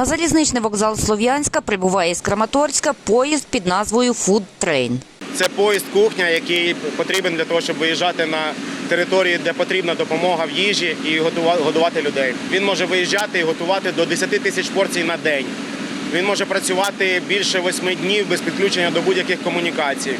На залізничний вокзал Слов'янська прибуває з Краматорська поїзд під назвою Train. Це поїзд кухня, який потрібен для того, щоб виїжджати на території, де потрібна допомога в їжі і годувати людей. Він може виїжджати і готувати до 10 тисяч порцій на день. Він може працювати більше 8 днів без підключення до будь-яких комунікацій.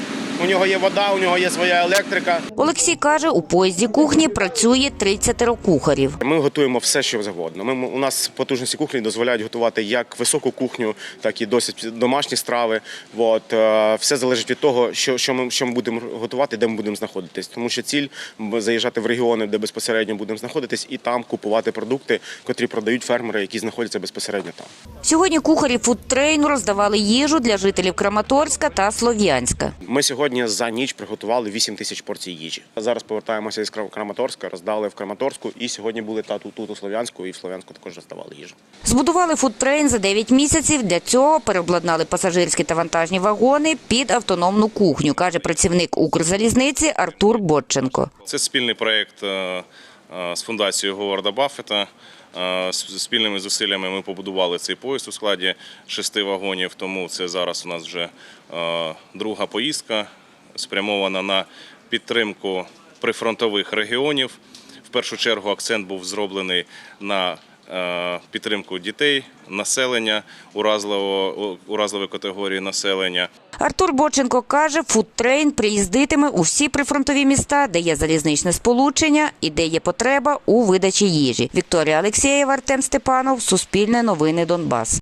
У нього є вода, у нього є своя електрика. Олексій каже, у поїзді кухні працює 30 кухарів. Ми готуємо все, що завгодно. Ми, у нас потужності кухні дозволяють готувати як високу кухню, так і досить домашні страви. От, е, все залежить від того, що, що, ми, що ми будемо готувати, де ми будемо знаходитись. Тому що ціль заїжджати в регіони, де безпосередньо будемо знаходитись, і там купувати продукти, котрі продають фермери, які знаходяться безпосередньо там. Сьогодні кухарі Train роздавали їжу для жителів Краматорська та Слов'янська. Ми сьогодні за ніч приготували 8 тисяч порцій їжі. Зараз повертаємося із Крам- Краматорська, роздали в Краматорську, і сьогодні були та тут, тут у Слов'янську, і в Слов'янську також роздавали їжу. Збудували Train за 9 місяців. Для цього переобладнали пасажирські та вантажні вагони під автономну кухню, каже працівник Укрзалізниці Артур Бодченко. Це спільний проєкт е, е, з фундацією Говарда Баффета. Е, з- Спільними зусиллями ми побудували цей поїзд у складі шести вагонів. Тому це зараз у нас вже друга поїздка, спрямована на підтримку прифронтових регіонів. В першу чергу акцент був зроблений на е, підтримку дітей, населення, уразливої категорії населення. Артур Бодченко каже, Train приїздитиме у всі прифронтові міста, де є залізничне сполучення і де є потреба у видачі їжі. Вікторія Алексєєва, Артем Степанов, Суспільне новини Донбас.